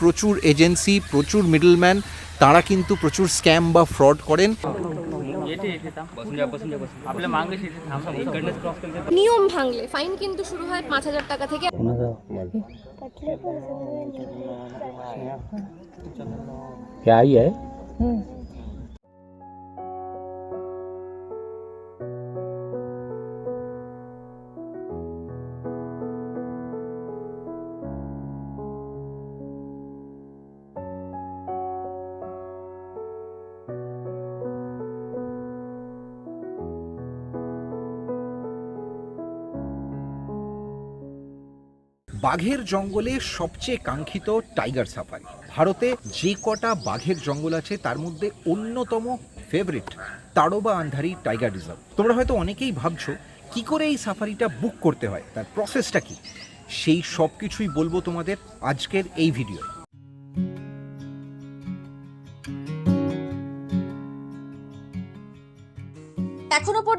প্রচুর এজেন্সি প্রচুর মিডলম্যান তারা কিন্তু প্রচুর স্ক্যাম বা ফ্রড করেন येते येते थांब बसून जा बसून जा बसून आपल्या मागेच येते थांब इकडनंच क्रॉस करते নিয়ম ভাঙলে ফাইন কিন্তু শুরু হয় পাঁচ হাজার টাকা থেকে क्या आई है বাঘের জঙ্গলে সবচেয়ে কাঙ্ক্ষিত টাইগার সাফারি। ভারতে যে কটা বাঘের জঙ্গল আছে, তার মধ্যে অন্যতম favourite Tadoba Andhari tiger reserve. তোমরা হয়তো অনেকেই ভাবছ, কি করে এই সাফারিটা বুক করতে হয়? তার প্রসেসটা কি? সেই সব কিছুই বলব তোমাদের আজকের এই ভিডিও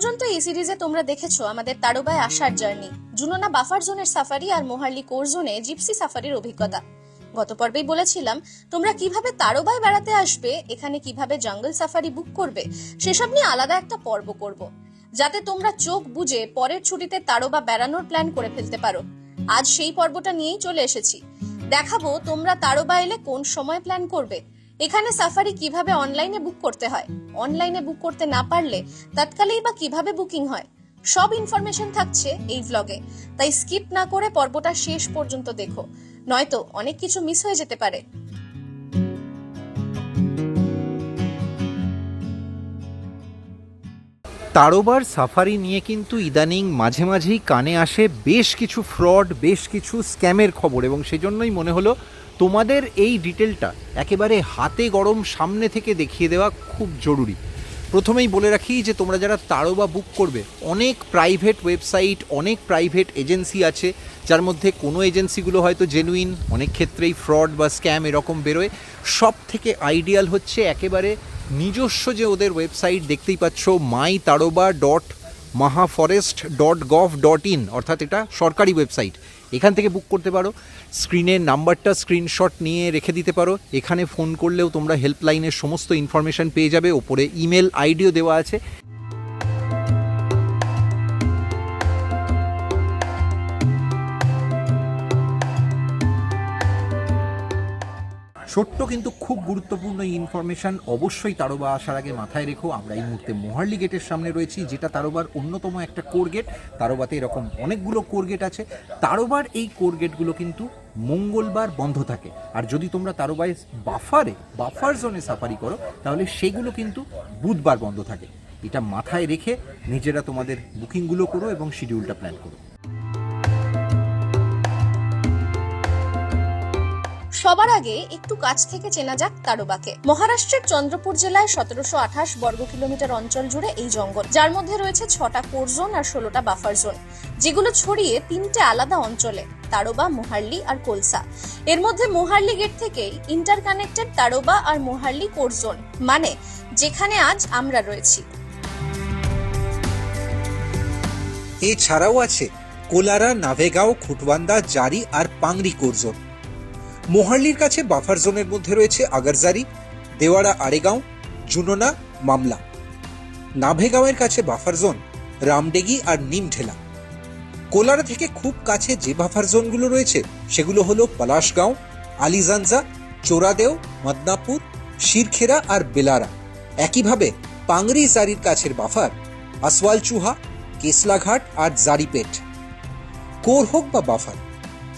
পর্যন্ত এই সিরিজে তোমরা দেখেছ আমাদের তাড়োবায় আসার জার্নি। জুনোনা বাফার জোনের সাফারি আর মোহার্লি কোর জোনে জিপসি সাফারির অভিজ্ঞতা। গত পর্বেই বলেছিলাম, তোমরা কীভাবে তাড়োবায় বেড়াতে আসবে, এখানে কীভাবে জঙ্গল সাফারি বুক করবে, সেসব নিয়ে আলাদা একটা পর্ব করব। যাতে তোমরা চোখ বুজে পরের ছুটিতে তারোবা বেড়ানোর প্ল্যান করে ফেলতে পারো। আজ সেই পর্বটা নিয়েই চলে এসেছি। দেখাবো তোমরা তারোবা এলে কোন সময় প্ল্যান করবে এখানে সাফারি কীভাবে অনলাইনে বুক করতে হয়? অনলাইনে বুক করতে না পারলে তৎকালেই বা কীভাবে বুকিং হয়? সব ইনফরমেশন থাকছে এই ভ্লগে তাই স্কিপ না করে পর্বটা শেষ পর্যন্ত দেখো। নয়তো অনেক কিছু মিস হয়ে যেতে পারে। তারোবার সাফারি নিয়ে কিন্তু ইদানিং মাঝে মাঝেই কানে আসে বেশ কিছু ফ্রড বেশ কিছু স্ক্যামের খবর এবং সেজন্যই মনে হলো তোমাদের এই ডিটেলটা একেবারে হাতে গরম সামনে থেকে দেখিয়ে দেওয়া খুব জরুরি। প্রথমেই বলে রাখি যে তোমরা যারা তারোবা বুক করবে, অনেক প্রাইভেট ওয়েবসাইট অনেক প্রাইভেট এজেন্সি আছে, যার মধ্যে কোনো এজেন্সিগুলো হয়তো জেনুইন অনেক ক্ষেত্রেই ফ্রড বা স্ক্যাম এরকম বেরোয়। সব থেকে আইডিয়াল হচ্ছে একেবারে নিজস্ব যে ওদের ওয়েবসাইট দেখতেই পাচ্ছ my Tadoba dot maha forest dot gov dot in অর্থাৎ এটা সরকারি ওয়েবসাইট এখান থেকে বুক করতে পারো। স্ক্রিনের নাম্বারটা স্ক্রিনশট নিয়ে রেখে দিতে পারো। এখানে ফোন করলেও তোমরা হেল্পলাইনের সমস্ত ইনফরমেশান পেয়ে যাবে। ওপরে ইমেল আইডিও দেওয়া আছে। ছোট্ট কিন্তু খুব গুরুত্বপূর্ণ ইনফরমেশন অবশ্যই তারোবা আসার আগে মাথায় রেখো। আমরা এই মুহূর্তে মোহার্লি গেটের সামনে রয়েছি, যেটা তারোবার অন্যতম একটা কোর গেট তারোবাতে এরকম অনেকগুলো কোর গেট আছে। তারোবার এই কোর গেটগুলো কিন্তু মঙ্গলবার বন্ধ থাকে। আর যদি তোমরা তারোবায় বাফারে, বাফার জোনে সাফারি করো, তাহলে সেগুলো কিন্তু বুধবার বন্ধ থাকে। এটা মাথায় রেখে নিজেরা তোমাদের বুকিংগুলো করো এবং শিডিউলটা প্ল্যান করো। সবার আগে একটু কাছ থেকে চেনা যাক তারোবাকে মহারাষ্ট্রের চন্দ্রপুর জেলায় সতেরোশো আঠাশ বর্গ কিলোমিটার অঞ্চল জুড়ে এই জঙ্গল। যার মধ্যে রয়েছে ছটা কোর জোন আর ষোলোটা বাফার জোন। যেগুলো ছড়িয়ে তিনটে আলাদা অঞ্চলে, তারোবা মোহার্লি আর কোলসা। এর মধ্যে মোহার্লি গেট থেকেই ইন্টারকানেক্টেড তারোবা আর মোহার্লি কোর জোন। মানে যেখানে আজ আমরা রয়েছি। এছাড়াও আছে কোলারা, নাভেগাঁও, খুটবান্দা, জারি আর পাংরি কোরজোন মোহার্লির কাছে বাফার জোনের মধ্যে রয়েছে আগারজারি, দেওয়াড়া আরেগাঁও, জুনোনা, মামলা। নাভেগাঁওয়ের কাছে বাফার জোন, রামডেগি আর নিমঢেলা। কোলারা থেকে খুব কাছে যে বাফার জোনগুলো রয়েছে, সেগুলো হলো পলাশগাঁও, আলিজানজা, চোরাদেও, মদনাপুর শিরখেরা আর বেলারা। একইভাবে পাংরি জারির কাছের বাফার আসওয়াল চুহা কেসলাঘাট আর জারিপেট। কোর হোক বা বাফার,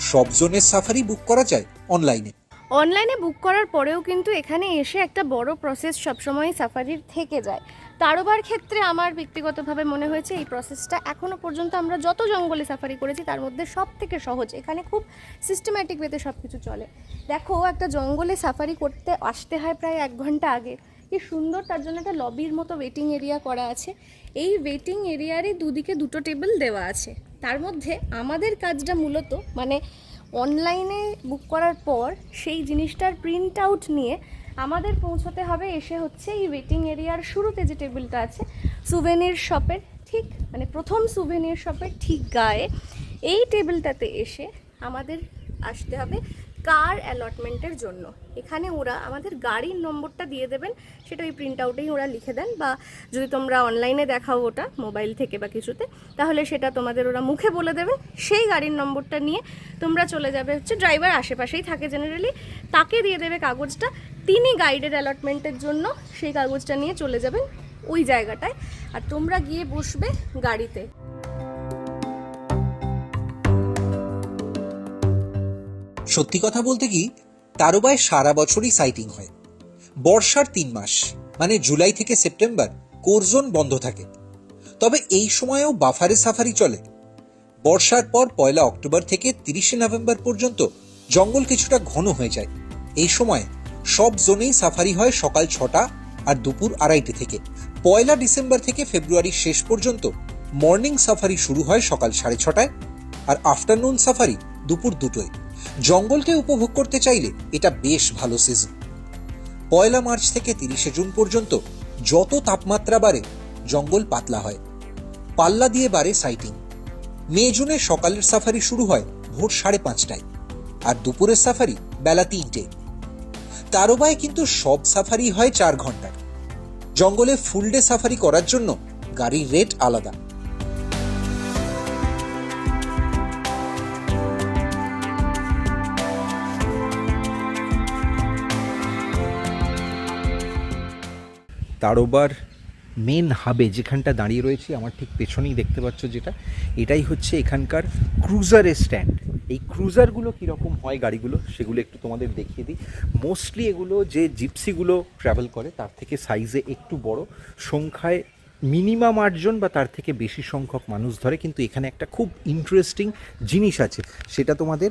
সব জোনের সাফারি বুক করা যায় অনলাইনে অনলাইনে বুক করার পরেও কিন্তু এখানে এসে একটা বড় প্রসেস সবসময় সাফারির থেকে যায়। তারোবার ক্ষেত্রে আমার ব্যক্তিগতভাবে মনে হয়েছে এই প্রসেসটা এখনও পর্যন্ত আমরা যত জঙ্গলে সাফারি করেছি, তার মধ্যে সব থেকে সহজ। এখানে খুব সিস্টেম্যাটিক ওয়েতে সব কিছু চলে। দেখো, একটা জঙ্গলে সাফারি করতে আসতে হয় প্রায় এক ঘণ্টা আগে। কি সুন্দর, তার জন্য একটা লবির মতো ওয়েটিং এরিয়া করা আছে। এই ওয়েটিং এরিয়ারই দুদিকে দুটো টেবিল দেওয়া আছে। তার মধ্যে আমাদের কাজটা মূলত মানে অনলাইনে বুক করার পর সেই জিনিসটার প্রিন্ট আউট নিয়ে আমাদের পৌঁছতে হবে এসে হচ্ছে এই ওয়েটিং এরিয়ার শুরুতে যে টেবিলটা আছে সুভেনির শপের ঠিক মানে প্রথম সুভেনির শপের ঠিক গায়ে এই টেবিলটাতে এসে আমাদের আসতে হবে। কার অ্যালটমেন্টের জন্য? এখানে ওরা আমাদের গাড়ির নম্বরটা দিয়ে দেবেন, সেটা ওই প্রিন্ট আউটেই ওরা লিখে দেন, বা যদি তোমরা অনলাইনে দেখাও ওটা মোবাইল থেকে বা কিছুতে, তাহলে সেটা তোমাদের ওরা মুখে বলে দেবে। সেই গাড়ির নম্বরটা নিয়ে তোমরা চলে যাবে হচ্ছে ড্রাইভার আশেপাশেই থাকে জেনারেলি তাকে দিয়ে দেবে কাগজটা, তিনি গাইডের অ্যালটমেন্টের জন্য সেই কাগজটা নিয়ে চলে যাবেন ওই জায়গাটায়, আর তোমরা গিয়ে বসবে গাড়িতে। সত্যি কথা বলতে কি, তারবায় সারা বছরই সাইটিং হয়। বর্ষার তিন মাস মানে জুলাই থেকে সেপ্টেম্বর কোরজোন বন্ধ থাকে। তবে এই সময়েও বাফারে সাফারি চলে। বর্ষার পর পয়লা অক্টোবর থেকে তিরিশে নভেম্বর পর্যন্ত জঙ্গল কিছুটা ঘন হয়ে যায়। এই সময় সব জোনেই সাফারি হয় সকাল ছটা আর দুপুর আড়াইটে থেকে। পয়লা ডিসেম্বর থেকে ফেব্রুয়ারির শেষ পর্যন্ত মর্নিং সাফারি শুরু হয় সকাল সাড়ে ছটায় আর আফটারনুন সাফারি দুপুর দুটোয়। জঙ্গলকে উপভোগ করতে চাইলে এটা বেশ ভালো সিজন পয়লা মার্চ থেকে তিরিশে জুন পর্যন্ত যত তাপমাত্রা বাড়ে, জঙ্গল পাতলা হয়। পাল্লা দিয়ে বাড়ে সাইটিং মে, জুনে সকালের সাফারি শুরু হয় ভোর সাড়ে পাঁচটায় আর দুপুরের সাফারি বেলা তিনটে। তারবায় কিন্তু সব সাফারি হয় চার ঘণ্টার। জঙ্গলে ফুল ডে সাফারি করার জন্য গাড়ির রেট আলাদা। তারোবার মেন হাবে যেখানটা দাঁড়িয়ে রয়েছে, আমার ঠিক পেছনেই দেখতে পাচ্ছ যেটা, এটাই হচ্ছে এখানকার ক্রুজারের স্ট্যান্ড এই ক্রুজারগুলো কীরকম হয় গাড়িগুলো, সেগুলো একটু তোমাদের দেখিয়ে দিই। মোস্টলি এগুলো যে জিপসিগুলো ট্রাভেল করে, তার থেকে সাইজে একটু বড়, সংখ্যায় মিনিমাম আটজন বা তার থেকে বেশি সংখ্যক মানুষ ধরে, কিন্তু এখানে একটা খুব ইন্টারেস্টিং জিনিস আছে। সেটা তোমাদের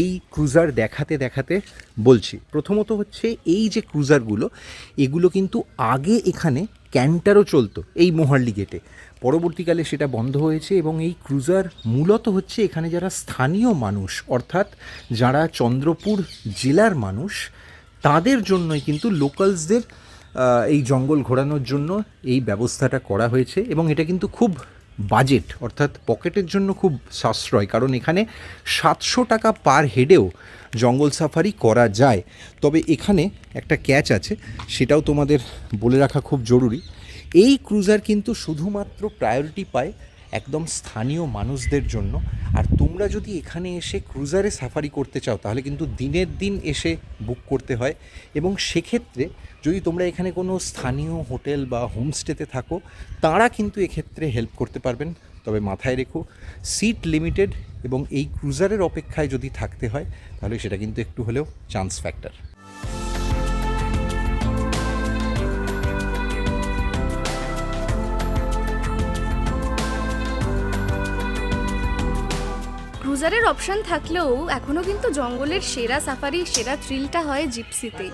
এই ক্রুজার দেখাতে দেখাতে বলছি। প্রথমত হচ্ছে এই যে ক্রুজারগুলো এগুলো কিন্তু আগে এখানে ক্যান্টারও চলতো এই মোহার্লি গেটে পরবর্তীকালে সেটা বন্ধ হয়েছে এবং এই ক্রুজার মূলত হচ্ছে এখানে যারা স্থানীয় মানুষ, অর্থাৎ যারা চন্দ্রপুর জেলার মানুষ, তাদের জন্যই কিন্তু লোকালসদের এই জঙ্গল ঘোরানোর জন্য এই ব্যবস্থাটা করা হয়েছে এবং এটা কিন্তু খুব বাজেট, অর্থাৎ পকেটের জন্য খুব সাশ্রয়। কারণ এখানে সাতশো টাকা পার হেডেও জঙ্গল সাফারি করা যায়। তবে এখানে একটা ক্যাচ আছে, সেটাও তোমাদের বলে রাখা খুব জরুরি। এই ক্রুজার কিন্তু শুধুমাত্র প্রায়োরিটি পায় একদম স্থানীয় মানুষদের জন্য, আর তোমরা যদি এখানে এসে ক্রুজারে সাফারি করতে চাও, তাহলে কিন্তু দিনের দিন এসে বুক করতে হয়। এবং সেক্ষেত্রে যদি তোমরা এখানে কোনো স্থানীয় হোটেল বা হোমস্টেতে থাকো, তারা কিন্তু এক্ষেত্রে হেল্প করতে পারবেন। তবে মাথায় রেখো সিট লিমিটেড এবং এই ক্রুজারের অপেক্ষায় যদি থাকতে হয়, তাহলে সেটা কিন্তু একটু হলেও চান্স ফ্যাক্টর ক্রুজারের অপশন থাকলেও এখনও কিন্তু জঙ্গলের সেরা সাফারি, সেরা থ্রিলটা হয় জিপসিতেই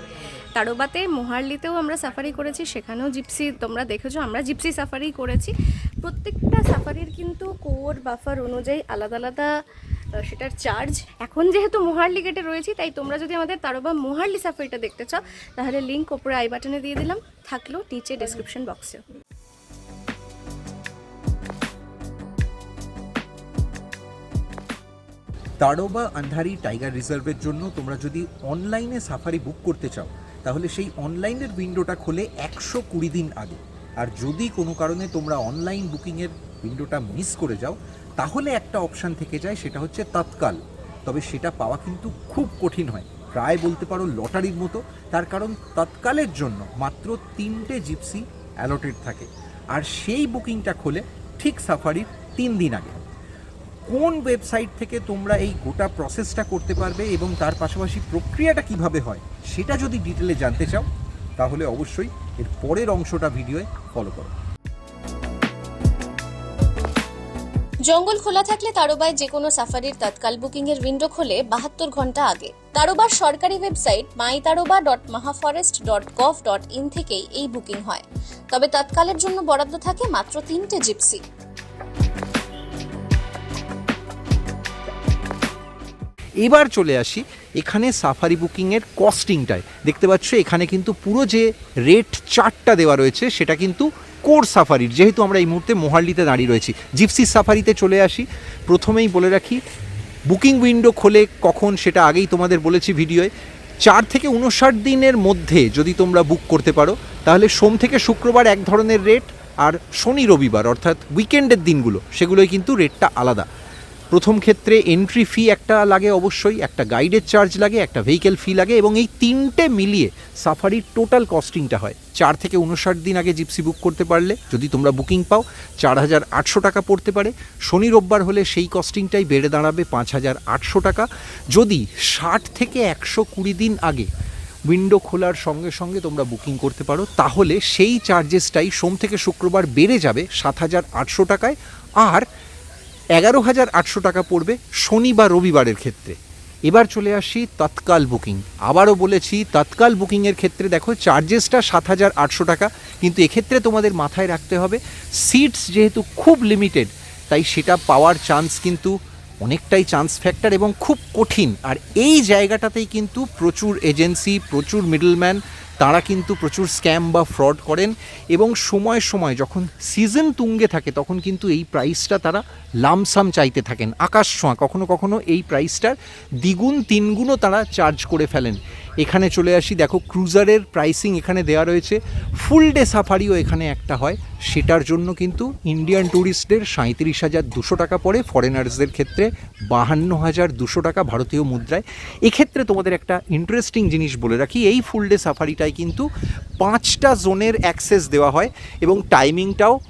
তারোবাতে মোহার্লিতেও আমরা সাফারি করেছি, সেখানেও জিপসি তোমরা দেখেছ, আমরা জিপসি সাফারি করেছি। প্রত্যেকটা সাফারির কিন্তু কোর বাফার অনুযায়ী আলাদা আলাদা সেটার চার্জ এখন যেহেতু মোহার্লি গেটে রয়েছি, তাই তোমরা যদি আমাদের তারোবা মোহার্লি সাফারিটা দেখতে চাও, তাহলে লিঙ্ক ওপরে আই বাটনে দিয়ে দিলাম, থাকল নিচে ডেসক্রিপশন বক্সে তাড়োবা আন্ধারি টাইগার রিজার্ভের জন্য তোমরা যদি অনলাইনে সাফারি বুক করতে চাও, তাহলে সেই অনলাইনের উইন্ডোটা খোলে একশো কুড়ি দিন আগে। আর যদি কোনো কারণে তোমরা অনলাইন বুকিংয়ের উইন্ডোটা মিস করে যাও, তাহলে একটা অপশান থেকে যায়, সেটা হচ্ছে তৎকাল। তবে সেটা পাওয়া কিন্তু খুব কঠিন হয়। প্রায় বলতে পারো লটারির মতো। তার কারণ তৎকালের জন্য মাত্র তিনটে জিপসি অ্যালটেড থাকে। আর সেই বুকিংটা খোলে ঠিক সাফারির তিন দিন আগে। কোন ওয়েবসাইট থেকে তোমরা এই গোটা প্রসেসটা করতে পারবে এবং তার পাশাপাশি প্রক্রিয়াটা কীভাবে হয়, সেটা যদি ডিটেলে জানতে চাও, তাহলে অবশ্যই এর পরের অংশটা ভিডিওয়ে ফলো করো। জঙ্গল খোলা থাকলে তারোবায় যে কোনো সাফারির তৎকাল বুকিং এর উইন্ডো খোলে বাহাত্তর ঘণ্টা আগে। তারোবার সরকারি website my Tadoba dot maha forest dot gov dot in থেকেই এই বুকিং হয়। তবে তৎকালের জন্য বরাদ্দ থাকে মাত্র তিনটে জিপসি এবার চলে আসি এখানে সাফারি বুকিংয়ের কস্টিংটায় দেখতে পাচ্ছ, এখানে কিন্তু পুরো যে রেট চার্টটা দেওয়া রয়েছে, সেটা কিন্তু কোর সাফারির যেহেতু আমরা এই মুহূর্তে মোহাল্লিতে দাঁড়িয়ে রয়েছি জিপসি সাফারিতে চলে আসি। প্রথমেই বলে রাখি বুকিং উইন্ডো খোলে কখন সেটা আগেই তোমাদের বলেছি ভিডিওয় চার থেকে উনষাট দিনের মধ্যে যদি তোমরা বুক করতে পারো, তাহলে সোম থেকে শুক্রবার এক ধরনের রেট আর শনি রবিবার, অর্থাৎ উইকেন্ডের দিনগুলো, সেগুলোই কিন্তু রেটটা আলাদা। প্রথম ক্ষেত্রে এন্ট্রি ফি একটা লাগে অবশ্যই, একটা গাইডের চার্জ লাগে, একটা ভেহিকেল ফি লাগে এবং এই তিনটে মিলিয়ে সাফারির টোটাল কস্টিংটা হয়। চার থেকে উনষাট দিন আগে জিপসি বুক করতে পারলে, যদি তোমরা বুকিং পাও, চার হাজার আটশো টাকা পড়তে পারে। শনি রোববার হলে সেই কস্টিংটাই বেড়ে দাঁড়াবে পাঁচ হাজার আটশো টাকা। যদি ষাট থেকে একশো কুড়ি দিন আগে উইন্ডো খোলার সঙ্গে সঙ্গে তোমরা বুকিং করতে পারো, তাহলে সেই চার্জেসটাই সোম থেকে শুক্রবার বেড়ে যাবে সাত হাজার আটশো টাকায়। আর এগারো হাজার আটশো টাকা পড়বে শনি বা রবিবারের ক্ষেত্রে। এবার চলে আসি তৎকাল বুকিং। আবারও বলেছি, তৎকাল বুকিংয়ের ক্ষেত্রে দেখো, চার্জেসটা সাত হাজার আটশো টাকা, কিন্তু এক্ষেত্রে তোমাদের মাথায় রাখতে হবে, সিটস যেহেতু খুব লিমিটেড, তাই সেটা পাওয়ার চান্স কিন্তু অনেকটাই চান্স ফ্যাক্টর এবং খুব কঠিন। আর এই জায়গাটাতেই কিন্তু প্রচুর এজেন্সি, প্রচুর মিডলম্যান, তারা কিন্তু প্রচুর স্ক্যাম বা ফ্রড করেন এবং সময় সময় যখন সিজন তুঙ্গে থাকে, তখন কিন্তু এই প্রাইসটা তারা লামসাম চাইতে থাকেন। আকাশ ছোঁয়া, কখনো কখনো এই প্রাইসটার দ্বিগুণ, তিনগুণও তারা চার্জ করে ফেলেন। এখানে চলে আসি, দেখো, ক্রুজারের প্রাইসিং এখানে দেওয়া রয়েছে। ফুল ডে সাফারিও এখানে একটা হয়। সেটার জন্য কিন্তু ইন্ডিয়ান ট্যুরিস্টদের সাঁত্রিশ হাজার দুশো টাকা পড়ে, ফরেনার্সদের ক্ষেত্রে বাহান্ন হাজার দুশো টাকা ভারতীয় মুদ্রায়। এক্ষেত্রে তোমাদের একটা ইন্টারেস্টিং জিনিস বলে রাখি, এই ফুল ডে সাফারিটায় কিন্তু পাঁচটা জোনের অ্যাক্সেস দেওয়া হয় এবং টাইমিংটাও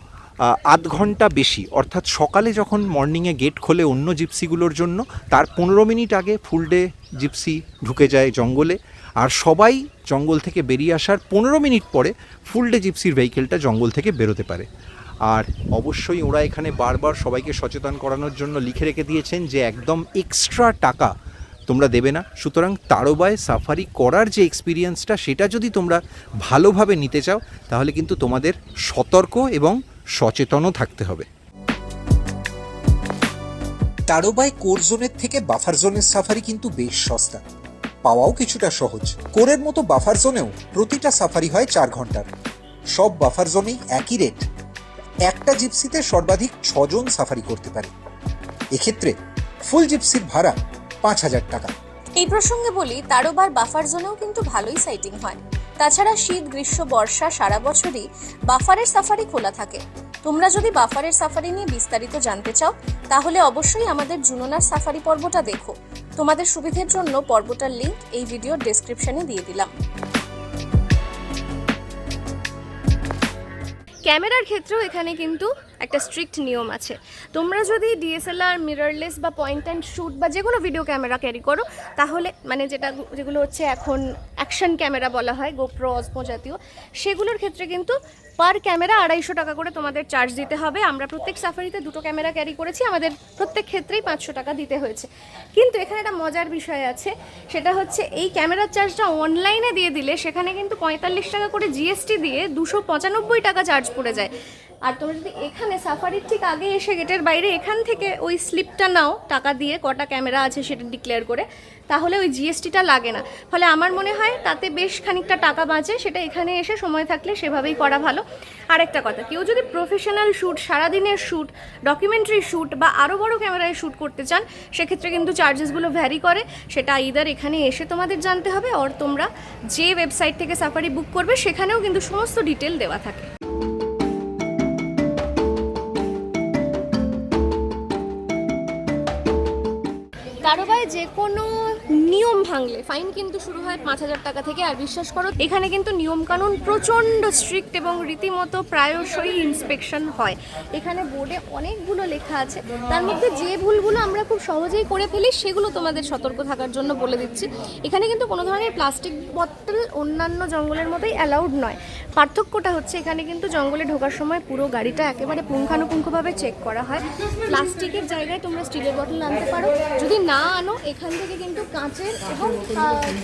আধ ঘণ্টা বেশি, অর্থাৎ সকালে যখন মর্নিংয়ে গেট খোলে অন্য জিপসিগুলোর জন্য, তার পনেরো মিনিট আগে ফুল ডে জিপসি ঢুকে যায় জঙ্গলে। আর সবাই জঙ্গল থেকে বেরিয়ে আসার পনেরো মিনিট পরে ফুল ডে জিপসির ভেহিকেলটা জঙ্গল থেকে বেরোতে পারে। আর অবশ্যই ওরা এখানে বারবার সবাইকে সচেতন করানোর জন্য লিখে রেখে দিয়েছেন যে একদম এক্সট্রা টাকা তোমরা দেবে না। সুতরাং তারোবায় সাফারি করার যে এক্সপিরিয়েন্সটা সেটা যদি তোমরা ভালোভাবে নিতে চাও, তাহলে কিন্তু তোমাদের সতর্ক এবং সচেতনও থাকতে হবে। তারোবাই কোর জোনের থেকে বাফার জোনের সাফারি কিন্তু বেশ সস্তা। পাওয়াও কিছুটা সহজ। কোরের মতো বাফার জোনেও প্রতিটা সাফারি হয় চার ঘণ্টার। সব বাফার জোনেই একই রেট। একটা জিপসিতে সর্বাধিক ছজন সাফারি করতে পারে। এক্ষেত্রে ফুল জিপসির ভাড়া পাঁচ হাজার টাকা। এই প্রসঙ্গে বলি তারোবার বাফার জোনেও কিন্তু ভালোই সাইটিং হয়। তাছাড়া শীত, গ্রীষ্ম, বর্ষা সারা বছরই বাফারের সাফারি খোলা থাকে। তোমরা যদি বাফারের সাফারি নিয়ে বিস্তারিত জানতে চাও, তাহলে অবশ্যই আমাদের জুননার সাফারি পর্বটা দেখো। তোমাদের সুবিধের জন্য পর্বটার লিংক এই ভিডিওর ডেসক্রিপশনে দিয়ে দিলাম। ক্যামেরার ক্ষেত্রেও এখানে কিন্তু একটা স্ট্রিক্ট নিয়ম আছে। তোমরা যদি ডিএসএলআর মিররলেস বা পয়েন্ট অ্যান্ড শ্যুট বা যে কোনো ভিডিও ক্যামেরা ক্যারি করো, তাহলে মানে যেটা যেগুলো হচ্ছে এখন অ্যাকশন ক্যামেরা বলা হয় গোপ্রো অসমো জাতীয়, সেগুলোর ক্ষেত্রে কিন্তু পার ক্যামেরা আড়াইশো টাকা করে তোমাদের চার্জ দিতে হবে। আমরা প্রত্যেক সাফারিতে দুটো ক্যামেরা ক্যারি করেছি, আমাদের প্রত্যেক ক্ষেত্রেই পাঁচশো টাকা দিতে হয়েছে। কিন্তু এখানে একটা মজার বিষয় আছে, সেটা হচ্ছে এই ক্যামেরার চার্জটা অনলাইনে দিয়ে দিলে সেখানে কিন্তু পঁয়তাল্লিশ টাকা করে জিএসটি দিয়ে দুশো পঁচানব্বই টাকা চার্জ পড়ে যায়। আর তোমরা যদি এখানে সাফারির ঠিক আগে এসে গেটের বাইরে এখান থেকে ওই স্লিপটা নাও, টাকা দিয়ে কটা ক্যামেরা আছে সেটা ডিক্লেয়ার করে, তাহলে ওই জিএসটিটা লাগে না। ফলে আমার মনে হয় তাতে বেশ খানিকটা টাকা বাঁচে, সেটা এখানে এসে সময় থাকলে সেভাবেই করা ভালো। আর একটা কথা, কেউ যদি প্রফেশনাল শ্যুট সারাদিনের শ্যুট ডকুমেন্টারি শ্যুট বা আরও বড় ক্যামেরায় শ্যুট করতে চান, সেক্ষেত্রে কিন্তু চার্জেসগুলো ভ্যারি করে। সেটা ইদার এখানে এসে তোমাদের জানতে হবে আর তোমরা যে ওয়েবসাইট থেকে সাফারি বুক করবে, সেখানেও কিন্তু সমস্ত ডিটেল দেওয়া থাকে। যে কোনো নিয়ম ভাঙলে ফাইন কিন্তু শুরু হয় পাঁচ হাজার টাকা থেকে। আর বিশ্বাস করো, এখানে কিন্তু নিয়মকানুন প্রচণ্ড স্ট্রিক্ট এবং রীতিমতো প্রায়শই ইন্সপেকশন হয়। এখানে বোর্ডে অনেকগুলো লেখা আছে। তার মধ্যে যে ভুলগুলো আমরা খুব সহজেই করে ফেলি, সেগুলো তোমাদের সতর্ক থাকার জন্য বলে দিচ্ছি। এখানে কিন্তু কোনো ধরনের প্লাস্টিক বোতল অন্যান্য জঙ্গলের মতোই অ্যালাউড নয়। পার্থক্যটা হচ্ছে এখানে কিন্তু জঙ্গলে ঢোকার সময় পুরো গাড়িটা একেবারে পুঙ্খানুপুঙ্খভাবে চেক করা হয়। প্লাস্টিকের জায়গায় তোমরা স্টিলের বোতল আনতে পারো। যদি না আনো, এখান থেকে কিন্তু কাঁচের এবং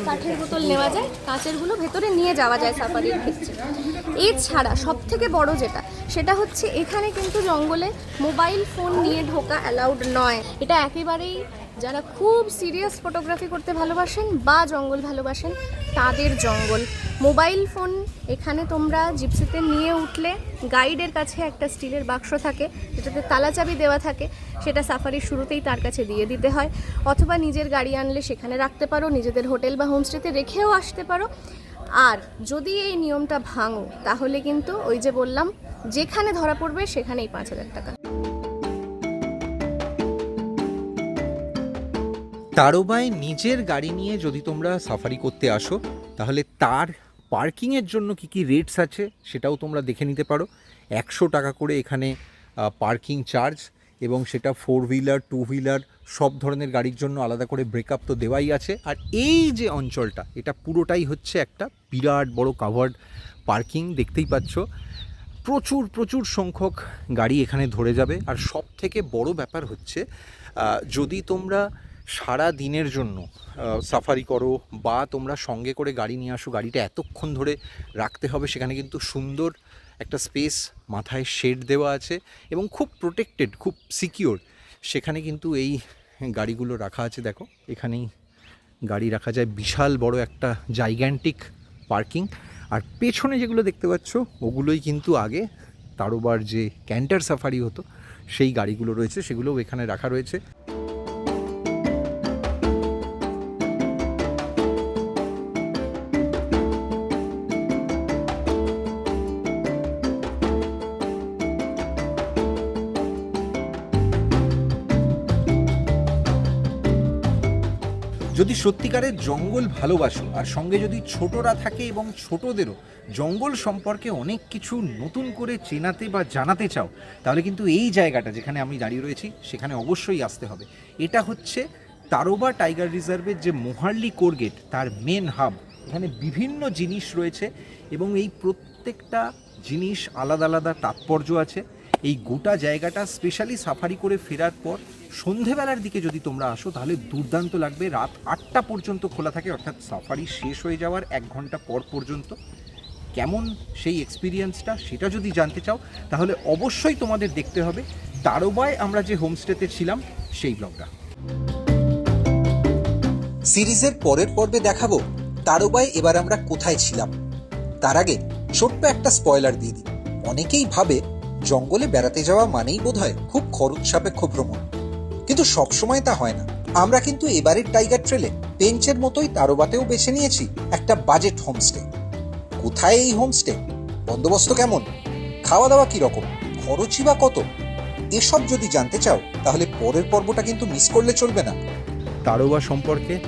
কাঠের বোতল নেওয়া যায়। কাঁচেরগুলো ভেতরে নিয়ে যাওয়া যায় সাফারির ক্ষেত্রে। এছাড়া সব থেকে বড় যেটা, সেটা হচ্ছে এখানে কিন্তু জঙ্গলে মোবাইল ফোন নিয়ে ঢোকা অ্যালাউড নয়। এটা একেবারেই যারা খুব সিরিয়াস ফটোগ্রাফি করতে ভালোবাসেন বা জঙ্গল ভালোবাসেন, তাদের জঙ্গল। মোবাইল ফোন, এখানে তোমরা জিপসিতে নিয়ে উঠলে গাইডের কাছে একটা স্টিলের বাক্স থাকে, যেটাতে তালা চাবি দেওয়া থাকে, সেটা সাফারির শুরুতেই তার কাছে দিয়ে দিতে হয়। অথবা নিজের গাড়ি আনলে সেখানে রাখতে পারো, নিজেদের হোটেল বা হোমস্টেতে রেখেও আসতে পারো। আর যদি এই নিয়মটা ভাঙো, তাহলে কিন্তু ওই যে বললাম, যেখানে ধরা পড়বে সেখানেই পাঁচ হাজার টাকা। তারোবায় নিজের গাড়ি নিয়ে যদি তোমরা সাফারি করতে আসো, তাহলে তার পার্কিংয়ের জন্য কি কি রেটস আছে সেটাও তোমরা দেখে নিতে পারো। একশো টাকা করে এখানে পার্কিং চার্জ এবং সেটা ফোর হুইলার টু হুইলার সব ধরনের গাড়ির জন্য আলাদা করে ব্রেকআপ তো দেওয়াই আছে। আর এই যে অঞ্চলটা, এটা পুরোটাই হচ্ছে একটা বিরাট বড় কাভার্ড পার্কিং দেখতেই পাচ্ছ। প্রচুর প্রচুর সংখ্যক গাড়ি এখানে ধরে যাবে। আর সব থেকে বড় ব্যাপার হচ্ছে যদি তোমরা সারা দিনের জন্য সাফারি করো বা তোমরা সঙ্গে করে গাড়ি নিয়ে আসো, গাড়িটা এতক্ষণ ধরে রাখতে হবে, সেখানে কিন্তু সুন্দর একটা স্পেস মাথায় শেড দেওয়া আছে এবং খুব প্রোটেক্টেড খুব সিকিওর সেখানে কিন্তু এই গাড়িগুলো রাখা আছে, দেখো, এখানেই গাড়ি রাখা যায়। বিশাল বড় একটা জাইগ্যান্টিক পার্কিং আর পেছনে যেগুলো দেখতে পাচ্ছ, ওগুলোই কিন্তু আগে তারোবার যে ক্যান্টার সাফারি হতো, সেই গাড়িগুলো রয়েছে, সেগুলোও এখানে রাখা রয়েছে। যদি সত্যিকারের জঙ্গল ভালোবাসো, আর সঙ্গে যদি ছোটরা থাকে এবং ছোটদেরও জঙ্গল সম্পর্কে অনেক কিছু নতুন করে চেনাতে বা জানাতে চাও, তাহলে কিন্তু এই জায়গাটা যেখানে আমি দাঁড়িয়ে রয়েছি, সেখানে অবশ্যই আসতে হবে। এটা হচ্ছে তারোবা টাইগার রিজার্ভের যে মোহার্লি কোরগেট, তার মেন হাব এখানে বিভিন্ন জিনিস রয়েছে এবং এই প্রত্যেকটা জিনিস আলাদা আলাদা তাৎপর্য আছে। এই গোটা জায়গাটা স্পেশালি সাফারি করে ফেরার পর সন্ধেবেলার দিকে যদি তোমরা আসো, তাহলে দুর্দান্ত লাগবে। রাত আটটা পর্যন্ত খোলা থাকে, অর্থাৎ সাফারি শেষ হয়ে যাওয়ার এক ঘণ্টা পর পর্যন্ত। কেমন সেই এক্সপিরিয়েন্সটা সেটা যদি জানতে চাও, তাহলে অবশ্যই তোমাদের দেখতে হবে। তারোবায় আমরা যে হোমস্টেতে ছিলাম, সেই ব্লগটা সিরিজের পরের পর্বে দেখাবো, তারোবায় এবার আমরা কোথায় ছিলাম। তার আগে ছোট্ট একটা স্পয়লার দিয়ে দিই। অনেকেই ভাবে জঙ্গলে বেড়াতে যাওয়া মানেই বোধহয় খুব খরচ সাপেক্ষ ভ্রমণ। কিন্তু সবসময় তা হয় না। আমরা কিন্তু এবারের টাইগার ট্রেলে পেঞ্চের মতোই তারোবাতেও বেছে নিয়েছি একটা বাজেট হোমস্টে। কোথায় এই হোমস্টে? বন্দোবস্ত কেমন? খাওয়া দাওয়া কি রকম খরচই বা কত? এসব যদি জানতে চাও, তাহলে পরের পর্বটা কিন্তু মিস করলে চলবে না। তারোবা সম্পর্কে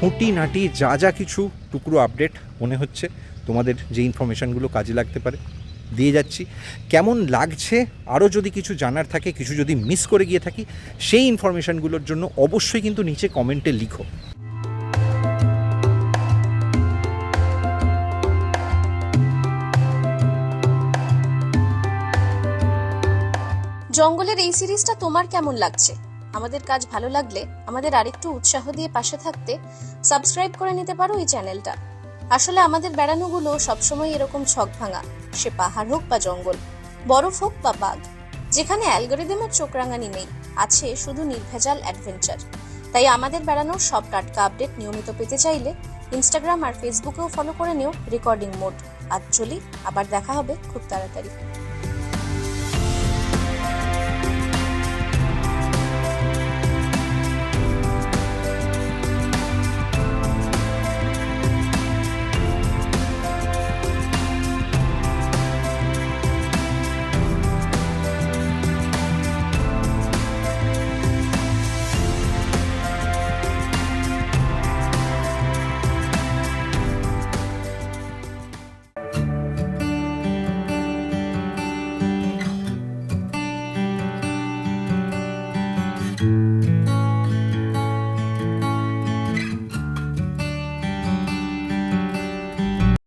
খুঁটি নাটি যা যা কিছু টুকরো আপডেট মনে হচ্ছে, তোমাদের যে ইনফরমেশানগুলো কাজে লাগতে পারে। দিয়ে যাচ্ছি। কেমন লাগছে? আরও যদি কিছু জানার থাকে, কিছু যদি মিস করে গিয়ে থাকি, সেই ইনফরমেশানগুলোর জন্য অবশ্যই কিন্তু নিচে কমেন্টে লিখো। জঙ্গলের এই সিরিজটা তোমার কেমন লাগছে? আমাদের কাজ ভালো লাগলে আমাদের আরেকটু উৎসাহ দিয়ে পাশে থাকতে সাবস্ক্রাইব করে নিতে পারো এই চ্যানেলটা আসলে আমাদের বেড়ানোগুলো সবসময় এরকম ছক ভাঙা। সে পাহাড় হোক বা জঙ্গল, বরফ হোক বা বাঘ, যেখানে অ্যালগোরিদমের চোখ রাঙানি নেই, আছে শুধু নির্ভেজাল অ্যাডভেঞ্চার। তাই আমাদের বেড়ানোর সব টাটকা আপডেট নিয়মিত পেতে চাইলে ইনস্টাগ্রাম আর ফেসবুকেও ফলো করে নিও রেকর্ডিং মোড। আজ চলি, আবার দেখা হবে খুব তাড়াতাড়ি।